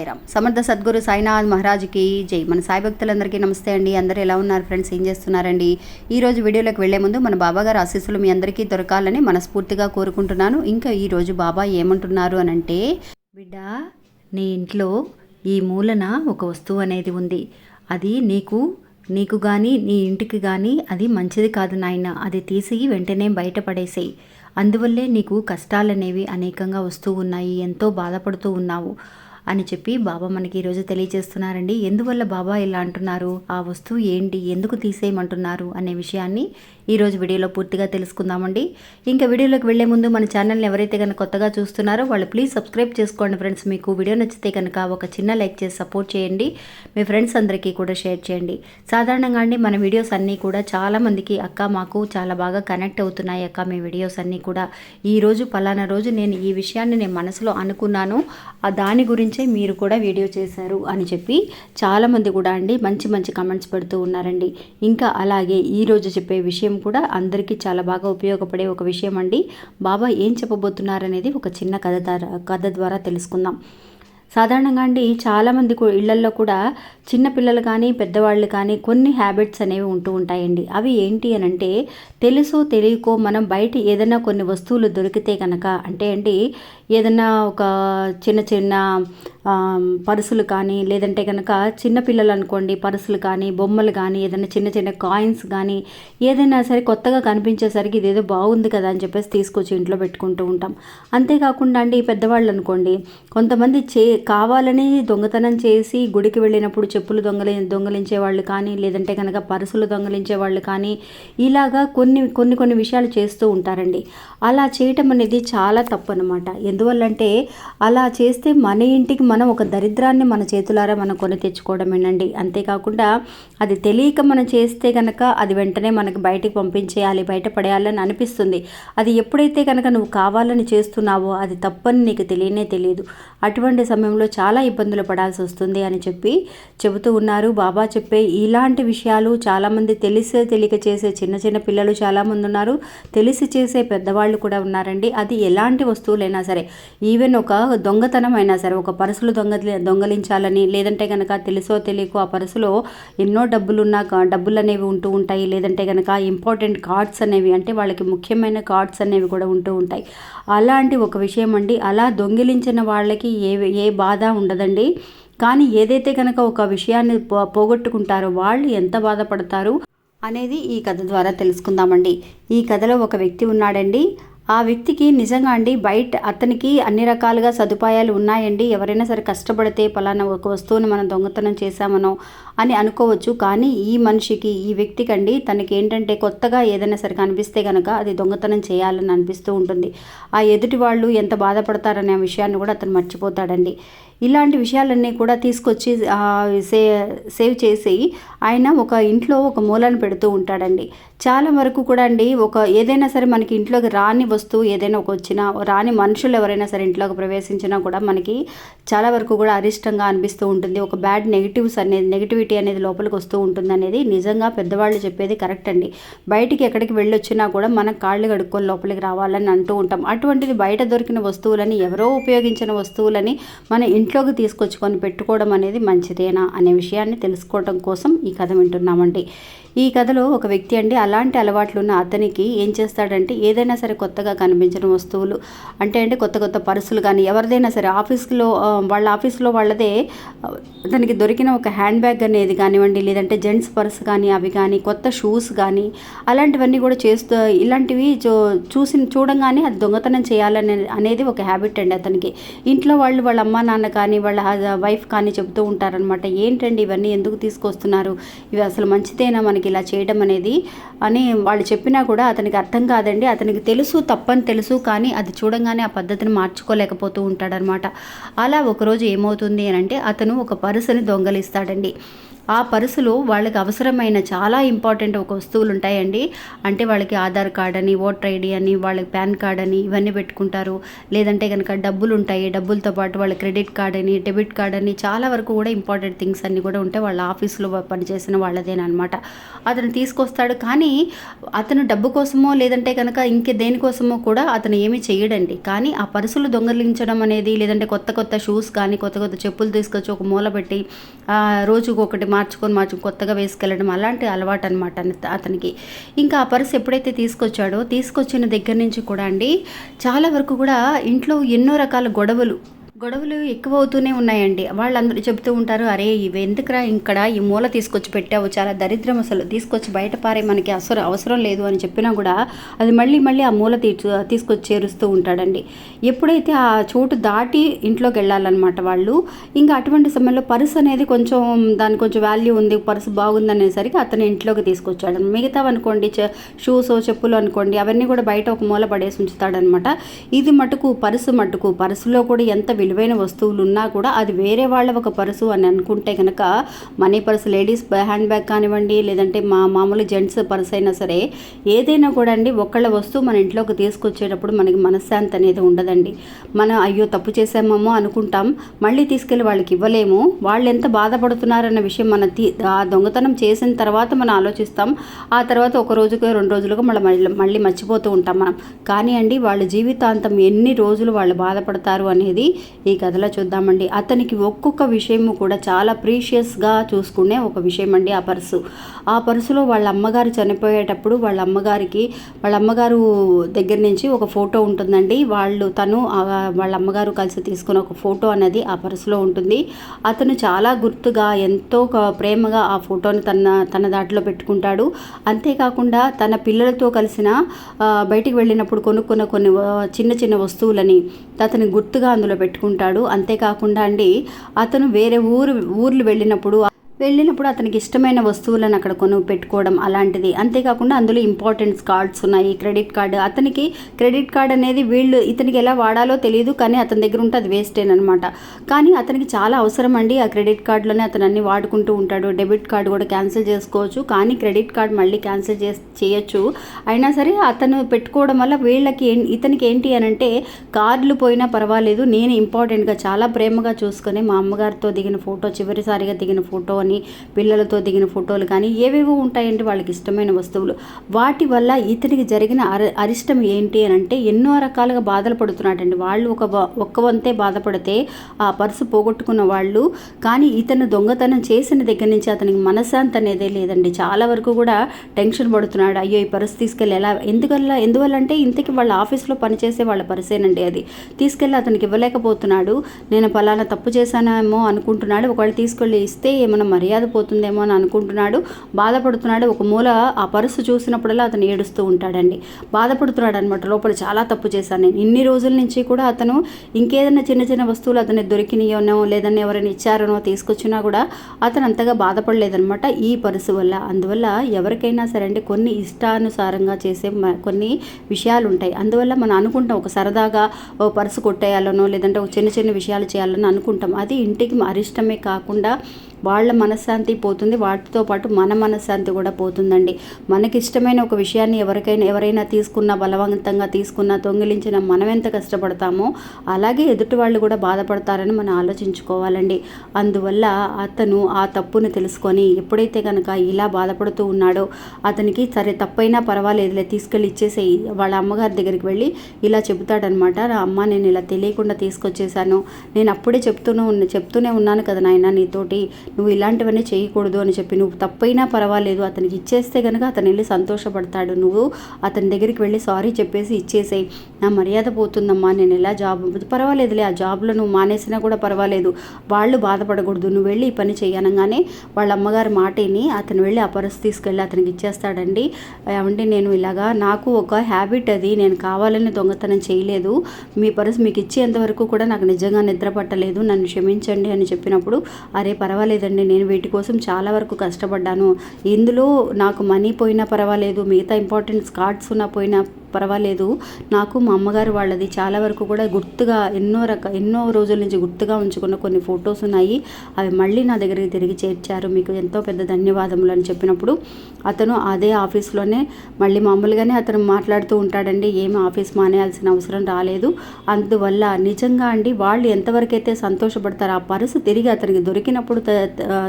సాయిరామ్ సమర్థ సద్గురు సాయినాథ్ మహారాజ్కి జై. మన సాయి భక్తులందరికీ నమస్తే అండి. అందరూ ఎలా ఉన్నారు ఫ్రెండ్స్? ఏం చేస్తున్నారండి? ఈ రోజు వీడియోలోకి వెళ్ళే ముందు మన బాబాగారు ఆశీస్సులు మీ అందరికీ దొరకాలని మనస్ఫూర్తిగా కోరుకుంటున్నాను. ఇంకా ఈరోజు బాబా ఏమంటున్నారు అని అంటే బిడ్డ నీ ఇంట్లో ఈ మూలన ఒక వస్తువు అనేది ఉంది. అది నీకు నీకు కానీ నీ ఇంటికి కానీ అది మంచిది కాదు నాయన. అది తీసి వెంటనే బయటపడేసేయి. అందువల్లే నీకు కష్టాలనేవి అనేకంగా వస్తూ ఉన్నాయి. ఎంతో బాధపడుతూ ఉన్నావు. అని చెప్పి బాబా మనకి ఈరోజు తెలియజేస్తున్నారండి. ఎందువల్ల బాబా ఇలా అంటున్నారు? ఆ వస్తువు ఏంటి? ఎందుకు తీసేయమంటున్నారు? అనే విషయాన్ని ఈరోజు వీడియోలో పూర్తిగా తెలుసుకుందామండి. ఇంకా వీడియోలోకి వెళ్ళే ముందు మన ఛానల్ని ఎవరైతే కనుక కొత్తగా చూస్తున్నారో వాళ్ళు ప్లీజ్ సబ్స్క్రైబ్ చేసుకోండి ఫ్రెండ్స్. మీకు వీడియో నచ్చితే కనుక ఒక చిన్న లైక్ చేసి సపోర్ట్ చేయండి. మీ ఫ్రెండ్స్ అందరికీ కూడా షేర్ చేయండి. సాధారణంగా అండి మన వీడియోస్ అన్నీ కూడా చాలామందికి అక్క మాకు చాలా బాగా కనెక్ట్ అవుతున్నాయి అక్క మీ వీడియోస్ అన్నీ కూడా. ఈ రోజు పలానా రోజు నేను ఈ విషయాన్ని నేను మనసులో అనుకున్నాను. ఆ దాని గురించే మీరు కూడా వీడియో చేశారు అని చెప్పి చాలామంది కూడా అండి మంచి మంచి కమెంట్స్ పెడుతూ ఉన్నారండి. ఇంకా అలాగే ఈరోజు చెప్పే విషయం కూడా అందరికీ చాలా బాగా ఉపయోగపడే ఒక విషయం అండి. బాబా ఏం చెప్పబోతున్నారనేది ఒక చిన్న కథ ద్వారా కథ ద్వారా తెలుసుకుందాం. సాధారణంగా అండి చాలామంది ఇళ్ళల్లో కూడా చిన్నపిల్లలు కానీ పెద్దవాళ్ళు కానీ కొన్ని హ్యాబిట్స్ అనేవి ఉంటూ ఉంటాయండి. అవి ఏంటి అని అంటే తెలుసో తెలియకో మనం బయట ఏదైనా కొన్ని వస్తువులు దొరికితే కనుక అంటే అండి ఏదన్నా ఒక చిన్న చిన్న పర్సులు కానీ లేదంటే కనుక చిన్నపిల్లలు అనుకోండి పర్సులు కానీ బొమ్మలు కానీ ఏదైనా చిన్న చిన్న కాయిన్స్ కానీ ఏదైనా సరే కొత్తగా కనిపించేసరికి ఇదేదో బాగుంది కదా అని చెప్పేసి తీసుకొచ్చి ఇంట్లో పెట్టుకుంటూ ఉంటాం. అంతేకాకుండా అండి పెద్దవాళ్ళు అనుకోండి కొంతమంది చే కావాలని దొంగతనం చేసి గుడికి వెళ్ళినప్పుడు చెప్పులు దొంగలి దొంగలించే వాళ్ళు కానీ లేదంటే కనుక పర్సులు దొంగలించే వాళ్ళు కానీ ఇలాగా కొన్ని కొన్ని కొన్ని విషయాలు చేస్తూ ఉంటారండి. అలా చేయటం అనేది చాలా తప్పు అనమాట ఎందువల్లంటే అలా చేస్తే మన ఇంటికి మనం ఒక దరిద్రాన్ని మన చేతులారా మనం కొని తెచ్చుకోవడమేనండి. అంతేకాకుండా అది తెలియక మనం చేస్తే కనుక అది వెంటనే మనకి బయటికి పంపించేయాలి బయట పడేయాలని అనిపిస్తుంది. అది ఎప్పుడైతే కనుక నువ్వు కావాలని చేస్తున్నావో అది తప్పని నీకు తెలియనే తెలియదు. అటువంటి సమయంలో చాలా ఇబ్బందులు పడాల్సి వస్తుంది అని చెప్పి చెబుతూ ఉన్నారు. బాబా చెప్పే ఇలాంటి విషయాలు చాలామంది తెలిసే తెలియక చేసే చిన్న చిన్న పిల్లలు చాలామంది ఉన్నారు. తెలిసి చేసే పెద్దవాళ్ళు కూడా ఉన్నారండి. అది ఎలాంటి వస్తువులైనా సరే ఈవెన్ ఒక దొంగతనం అయినా సరే ఒక పర్సులు దొంగ దొంగలించాలని లేదంటే కనుక తెలుసో తెలియకో ఆ పర్సులో ఎన్నో డబ్బులు ఉన్న డబ్బులు అనేవి ఉంటూ ఉంటాయి. లేదంటే కనుక ఇంపార్టెంట్ కార్డ్స్ అనేవి అంటే వాళ్ళకి ముఖ్యమైన కార్డ్స్ అనేవి కూడా ఉంటూ ఉంటాయి. అలాంటి ఒక విషయం అండి. అలా దొంగిలించిన వాళ్ళకి ఏ ఏ బాధ ఉండదండి. కానీ ఏదైతే కనుక ఒక విషయాన్ని పోగొట్టుకుంటారో వాళ్ళు ఎంత బాధపడతారు అనేది ఈ కథ ద్వారా తెలుసుకుందామండి. ఈ కథలో ఒక వ్యక్తి ఉన్నాడండి. ఆ వ్యక్తికి నిజంగా అండి బయట అతనికి అన్ని రకాలుగా సదుపాయాలు ఉన్నాయండి. ఎవరైనా సరే కష్టపడితే పలానా ఒక వస్తువుని మనం దొంగతనం చేశామనో అని అనుకోవచ్చు. కానీ ఈ మనిషికి ఈ వ్యక్తికి అండి తనకి ఏంటంటే కొత్తగా ఏదైనా సరే కనిపిస్తే కనుక అది దొంగతనం చేయాలని అనిపిస్తూ ఉంటుంది. ఆ ఎదుటి వాళ్ళు ఎంత బాధపడతారనే విషయాన్ని కూడా అతను మర్చిపోతాడండి. ఇలాంటి విషయాలన్నీ కూడా తీసుకొచ్చి సే సేవ్ చేసి ఆయన ఒక ఇంట్లో ఒక మూలను పెడుతూ ఉంటాడండి. చాలా వరకు కూడా అండి ఒక ఏదైనా సరే మనకి ఇంట్లోకి రాని వస్తువు ఏదైనా ఒక వచ్చినా రాని మనుషులు ఎవరైనా సరే ఇంట్లోకి ప్రవేశించినా కూడా మనకి చాలా వరకు కూడా అరిష్టంగా అనిపిస్తూ ఉంటుంది. ఒక బ్యాడ్ నెగిటివ్స్ అనేది నెగిటివిటీ అనేది లోపలికి వస్తూ ఉంటుంది అనేది నిజంగా పెద్దవాళ్ళు చెప్పేది కరెక్ట్ అండి. బయటికి ఎక్కడికి వెళ్ళొచ్చినా కూడా మనం కాళ్ళు కడుక్కొని లోపలికి రావాలని అంటూ ఉంటాం. అటువంటిది బయట దొరికిన వస్తువులని ఎవరో ఉపయోగించిన వస్తువులని మన ఇంట్లోకి తీసుకొచ్చుకొని పెట్టుకోవడం అనేది మంచిదేనా అనే విషయాన్ని తెలుసుకోవడం కోసం ఈ కథ వింటున్నామండి. ఈ కథలో ఒక వ్యక్తి అండి అలాంటి అలవాట్లు ఉన్న అతనికి ఏం చేస్తాడంటే ఏదైనా సరే కొత్తగా కనిపించిన వస్తువులు అంటే అంటే కొత్త కొత్త పర్సులు కానీ ఎవరిదైనా సరే ఆఫీస్లో వాళ్ళ ఆఫీస్లో వాళ్ళదే ఆ, అతనికి దొరికిన ఒక హ్యాండ్ బ్యాగ్ అనేది కానివ్వండి లేదంటే జెంట్స్ పర్స్ కానీ అవి కానీ కొత్త షూస్ కానీ అలాంటివన్నీ కూడా చేస్తూ ఇలాంటివి చూ చూసి చూడంగానే అది దొంగతనం చేయాలని అనేది ఒక హ్యాబిట్ అండి అతనికి. ఇంట్లో వాళ్ళు వాళ్ళ అమ్మ నాన్న కానీ వాళ్ళ వైఫ్ కానీ చెబుతూ ఉంటారనమాట ఏంటండి ఇవన్నీ? ఎందుకు తీసుకొస్తున్నారు? ఇవి అసలు మంచిదేనా మనకి ఇలా చేయడం అనేది? అని వాళ్ళు చెప్పినా కూడా అతనికి అర్థం కాదండి. అతనికి తెలుసు తప్పని తెలుసు కానీ అది చూడంగానే ఆ పద్ధతిని మార్చుకోలేకపోతూ ఉంటాడనమాట అలా ఒకరోజు ఏమవుతుంది అని అంటే అతను ఒక పరుసని దొంగలిస్తాడండి. ఆ పర్సులో వాళ్ళకి అవసరమైన చాలా ఇంపార్టెంట్ ఒక వస్తువులు ఉంటాయండి. అంటే వాళ్ళకి ఆధార్ కార్డ్ అని ఓటర్ ఐడి అని వాళ్ళకి పాన్ కార్డ్ అని ఇవన్నీ పెట్టుకుంటారు. లేదంటే కనుక డబ్బులు ఉంటాయి. డబ్బులతో పాటు వాళ్ళ క్రెడిట్ కార్డ్ అని డెబిట్ కార్డ్ అని చాలా వరకు కూడా ఇంపార్టెంట్ థింగ్స్ అన్నీ కూడా ఉంటాయి వాళ్ళ ఆఫీస్లో పనిచేసిన వాళ్ళదేనమాట అతను తీసుకొస్తాడు కానీ అతను డబ్బు కోసమో లేదంటే కనుక ఇంకే దేనికోసమో కూడా అతను ఏమీ చేయడండి కానీ ఆ పర్సులు దొంగలించడం అనేది లేదంటే కొత్త కొత్త షూస్ కానీ కొత్త కొత్త చెప్పులు తీసుకొచ్చి ఒక మూల పెట్టి రోజుకు ఒకటి మార్చుకొని మార్చుకొని కొత్తగా వేసుకెళ్ళడం అలాంటి అలవాటు అనమాట అతనికి. ఇంకా ఆ పర్స్ ఎప్పుడైతే తీసుకొచ్చాడో తీసుకొచ్చిన దగ్గర నుంచి కూడా అండి చాలా వరకు కూడా ఇంట్లో ఎన్నో రకాల గొడవలు గొడవలు ఎక్కువ అవుతూనే ఉన్నాయండి. వాళ్ళందరూ చెబుతూ ఉంటారు అరే ఇవి ఎందుకురా ఇక్కడ ఈ మూల తీసుకొచ్చి పెట్టావు చాలా దరిద్రం అసలు. తీసుకొచ్చి బయట పారే మనకి అసలు అవసరం లేదు అని చెప్పినా కూడా అది మళ్ళీ మళ్ళీ ఆ మూల తీ తీసుకొచ్చి చేరుస్తూ ఉంటాడండి. ఎప్పుడైతే ఆ చోటు దాటి ఇంట్లోకి వెళ్ళాలన్నమాట వాళ్ళు ఇంకా అటువంటి సమయంలో పర్స్ అనేది కొంచెం దానికి కొంచెం వాల్యూ ఉంది పర్స్ బాగుంది అనేసరికి అతను ఇంట్లోకి తీసుకొచ్చాడు. మిగతా అనుకోండి షూస్ చెప్పులు అనుకోండి అవన్నీ కూడా బయట ఒక మూల పడేసి ఉంచుతాడనమాట ఇది మటుకు పర్సు మటుకు పర్సులో కూడా ఎంత విలువైన వస్తువులు ఉన్నా కూడా అది వేరే వాళ్ళ ఒక పర్సు అని అనుకుంటే కనుక money purse ladies hand bag కానివ్వండి లేదంటే మా మామూలు జెంట్స్ పర్స్ అయినా సరే ఏదైనా కూడా అండి ఒకళ్ళ వస్తువు మన ఇంట్లోకి తీసుకొచ్చేటప్పుడు మనకి మనశ్శాంతి అనేది ఉండదండి. మనం అయ్యో తప్పు చేసామేమో అనుకుంటాం మళ్ళీ తీసుకెళ్ళి వాళ్ళకి ఇవ్వలేము వాళ్ళు ఎంత బాధపడుతున్నారన్న విషయం మన తీ ఆ దొంగతనం చేసిన తర్వాత మనం ఆలోచిస్తాం ఆ తర్వాత ఒక రోజుకి రెండు రోజులుగా మళ్ళీ మళ్ళీ మర్చిపోతూ ఉంటాం మనం. కానీ అండి వాళ్ళ జీవితాంతం ఎన్ని రోజులు వాళ్ళు బాధపడతారు అనేది ఈ కథలో చూద్దామండి. అతనికి ఒక్కొక్క విషయము కూడా చాలా ప్రీషియస్గా చూసుకునే ఒక విషయం అండి ఆ పర్సు. ఆ పర్సులో వాళ్ళ అమ్మగారు చనిపోయేటప్పుడు వాళ్ళ అమ్మగారికి వాళ్ళ అమ్మగారు దగ్గర నుంచి ఒక ఫోటో ఉంటుందండి. వాళ్ళు తను వాళ్ళ అమ్మగారు కలిసి తీసుకున్న ఒక ఫోటో అనేది ఆ పర్సులో ఉంటుంది. అతను చాలా గుర్తుగా ఎంతో ప్రేమగా ఆ ఫోటోని తన తన దాంట్లో పెట్టుకుంటాడు. అంతేకాకుండా తన పిల్లలతో కలిసిన బయటికి వెళ్ళినప్పుడు కొనుక్కున్న కొన్ని చిన్న చిన్న వస్తువులని అతని గుర్తుగా అందులో పెట్టుకుంటాడు. ఉంటాడు. అంతేకాకుండా అండి అతను వేరే ఊరు ఊర్లు వెళ్ళినప్పుడు వెళ్ళినప్పుడు అతనికి ఇష్టమైన వస్తువులను అక్కడ కొను పెట్టుకోవడం అలాంటిది. అంతేకాకుండా అందులో ఇంపార్టెంట్ కార్డ్స్ ఉన్నాయి. క్రెడిట్ కార్డు అతనికి క్రెడిట్ కార్డ్ అనేది వీళ్ళు ఇతనికి ఎలా వాడాలో తెలియదు కానీ అతని దగ్గర ఉంటే అది వేస్టేనమాట కానీ అతనికి చాలా అవసరం అండి ఆ క్రెడిట్ కార్డులోనే అతను అన్ని వాడుకుంటూ ఉంటాడు. డెబిట్ కార్డు కూడా క్యాన్సిల్ చేసుకోవచ్చు. కానీ క్రెడిట్ కార్డ్ మళ్ళీ క్యాన్సిల్ చే చేయొచ్చు. అయినా సరే అతను పెట్టుకోవడం వల్ల వీళ్ళకి ఇతనికి ఏంటి అని అంటే కార్డులు పోయినా పర్వాలేదు. నేను ఇంపార్టెంట్గా చాలా ప్రేమగా చూసుకొని మా అమ్మగారితో దిగిన ఫోటో చివరిసారిగా దిగిన ఫోటో అని పిల్లలతో దిగిన ఫోటోలు కానీ ఏవేవో ఉంటాయండి వాళ్ళకి ఇష్టమైన వస్తువులు. వాటి వల్ల ఇతనికి జరిగిన అర అరిష్టం ఏంటి అని అంటే ఎన్నో రకాలుగా బాధలు పడుతున్నాడండి వాళ్ళు ఒక ఒక్క వంతే బాధపడితే ఆ పర్సు పోగొట్టుకున్న వాళ్ళు కానీ ఇతను దొంగతనం చేసిన దగ్గర నుంచి అతనికి మనశ్శాంతి అనేదే లేదండి. చాలా వరకు కూడా టెన్షన్ పడుతున్నాడు. అయ్యో ఈ పర్సు తీసుకెళ్ళి ఎలా ఎందువల్ల ఎందువల్ల అంటే ఇంతకి వాళ్ళ ఆఫీస్లో పనిచేసే వాళ్ళ పర్సేనండి అది. తీసుకెళ్ళి అతనికి ఇవ్వలేకపోతున్నాడు. నేను పలానా తప్పు చేశానేమో అనుకుంటున్నాడు. ఒకవేళ తీసుకెళ్ళి ఇస్తే ఏమైనా మర్యాద పోతుందేమో అని అనుకుంటున్నాడు. బాధపడుతున్నాడు. ఒక మూల ఆ పర్సు చూసినప్పుడల్లా అతను ఏడుస్తూ ఉంటాడండి. బాధపడుతున్నాడు అనమాట లోపల చాలా తప్పు చేశాను నేను. ఇన్ని రోజుల నుంచి కూడా అతను ఇంకేదైనా చిన్న చిన్న వస్తువులు అతనికి దొరికినాయోనో లేదన్నా ఎవరైనా ఇచ్చారనో తీసుకొచ్చినా కూడా అతను అంతగా బాధపడలేదనమాట ఈ పర్సు వల్ల. అందువల్ల ఎవరికైనా సరే అంటే కొన్ని ఇష్టానుసారంగా చేసే మ- కొన్ని విషయాలు ఉంటాయి అందువల్ల మనం అనుకుంటాం ఒక సరదాగా ఓ పర్సు కొట్టేయాలనో లేదంటే ఒక చిన్న చిన్న విషయాలు చేయాలని అనుకుంటాం. అది ఇంటికి అరిష్టమే కాకుండా వాళ్ళ మనశ్శాంతి పోతుంది వాటితో పాటు మన మనశ్శాంతి కూడా పోతుందండి. మనకి ఇష్టమైన ఒక విషయాన్ని ఎవరికైనా ఎవరైనా తీసుకున్నా బలవంతంగా తీసుకున్నా తొంగిలించిన మనం ఎంత కష్టపడతామో అలాగే ఎదుటి వాళ్ళు కూడా బాధపడతారని మనం ఆలోచించుకోవాలండి. అందువల్ల అతను ఆ తప్పుని తెలుసుకొని ఎప్పుడైతే కనుక ఇలా బాధపడుతూ ఉన్నాడో అతనికి సరే తప్పైనా పర్వాలేదులే తీసుకెళ్ళి ఇచ్చేసేయి వాళ్ళ అమ్మగారి దగ్గరికి వెళ్ళి ఇలా చెబుతాడనమాట నా అమ్మ నేను ఇలా తెలియకుండా తీసుకొచ్చేసాను నేను అప్పుడే చెప్తూనే ఉన్న చెప్తూనే ఉన్నాను కదా నాయన నీతోటి. నువ్వు ఇలాంటివన్నీ చేయకూడదు అని చెప్పి నువ్వు తప్పైనా పర్వాలేదు అతనికి ఇచ్చేస్తే కనుక అతను వెళ్ళి సంతోషపడతాడు. నువ్వు అతని దగ్గరికి వెళ్ళి సారీ చెప్పేసి ఇచ్చేసేయి. నా మర్యాద పోతుందమ్మా నేను ఎలా జాబ్ పర్వాలేదులే ఆ జాబ్లో నువ్వు మానేసినా కూడా పర్వాలేదు. వాళ్ళు బాధపడకూడదు నువ్వు వెళ్ళి ఈ పని చేయనగానే వాళ్ళ అమ్మగారి మాటని అతను వెళ్ళి ఆ పర్స్ తీసుకెళ్ళి అతనికి ఇచ్చేస్తాడండి. ఏమంటే నేను ఇలాగా నాకు ఒక హ్యాబిట్ అది నేను కావాలని దొంగతనం చేయలేదు. మీ పర్స్ మీకు ఇచ్చేంత వరకు కూడా నాకు నిజంగా నిద్ర పట్టలేదు. నన్ను క్షమించండి అని చెప్పినప్పుడు అరే పర్వాలేదు లేదండి నేను వీటి కోసం చాలా వరకు కష్టపడ్డాను. ఇందులో నాకు మనీ పోయినా పర్వాలేదు మిగతా ఇంపార్టెంట్ కార్డ్స్ ఉన్నా పోయినా పర్వాలేదు. నాకు మా అమ్మగారు వాళ్ళది చాలా వరకు కూడా గుర్తుగా ఎన్నో రక ఎన్నో రోజుల నుంచి గుర్తుగా ఉంచుకున్న కొన్ని ఫొటోస్ ఉన్నాయి. అవి మళ్ళీ నా దగ్గరికి తిరిగి చేర్చారు. మీకు ఎంతో పెద్ద ధన్యవాదములు అని చెప్పినప్పుడు అతను అదే ఆఫీస్లోనే మళ్ళీ మామూలుగానే అతను మాట్లాడుతూ ఉంటాడండి. ఏమి ఆఫీస్ మానేయాల్సిన అవసరం రాలేదు. అందువల్ల నిజంగా అండి వాళ్ళు ఎంతవరకైతే సంతోషపడతారో ఆ పర్సు తిరిగి అతనికి దొరికినప్పుడు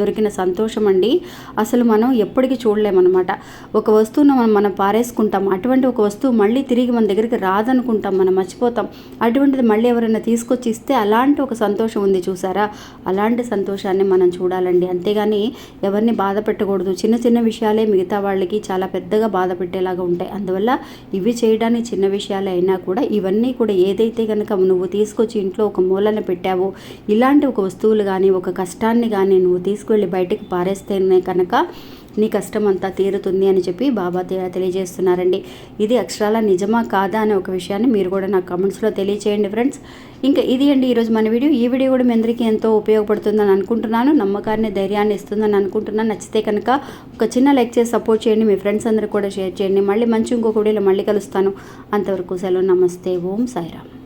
దొరికిన సంతోషం అండి. అసలు మనం ఎప్పటికీ చూడలేమన్నమాట. ఒక వస్తువును మనం మనం పారేసుకుంటాం. అటువంటి ఒక వస్తువు మళ్ళీ తిరిగి మన దగ్గరికి రాదనుకుంటాం మనం మర్చిపోతాం. అటువంటిది మళ్ళీ ఎవరైనా తీసుకొచ్చి ఇస్తే అలాంటి ఒక సంతోషం ఉంది చూసారా? అలాంటి సంతోషాన్ని మనం చూడాలండి. అంతేగాని ఎవరిని బాధ పెట్టకూడదు. చిన్న చిన్న విషయాలే మిగతా వాళ్ళకి చాలా పెద్దగా బాధ పెట్టేలాగా ఉంటాయి. అందువల్ల ఇవి చేయడానికి చిన్న విషయాలే అయినా కూడా ఇవన్నీ కూడా ఏదైతే కనుక నువ్వు తీసుకొచ్చి ఇంట్లో ఒక మూలన పెట్టావో ఇలాంటి ఒక వస్తువులు కానీ ఒక కష్టాన్ని కానీ నువ్వు తీసుకువెళ్ళి బయటకు పారేస్తేనే కనుక నీ కష్టం అంతా తీరుతుంది అని చెప్పి బాబా తెలియజేస్తున్నారండి. ఇది అక్షరాల నిజమా కాదా అనే ఒక విషయాన్ని మీరు కూడా నాకు కమెంట్స్లో తెలియచేయండి ఫ్రెండ్స్ ఇంకా ఇది అండి ఈరోజు మన వీడియో. ఈ వీడియో కూడా మీ అందరికీ ఎంతో ఉపయోగపడుతుందని అనుకుంటున్నాను. నమ్మకాన్ని ధైర్యాన్ని ఇస్తుందని అనుకుంటున్నాను. నచ్చితే కనుక ఒక చిన్న లైక్ చేసి సపోర్ట్ చేయండి. మీ ఫ్రెండ్స్ అందరూ కూడా షేర్ చేయండి. మళ్ళీ మంచి ఇంకొక వీడియోలో మళ్ళీ కలుస్తాను. అంతవరకు సెలవు. నమస్తే. ఓం సాయిరామ్.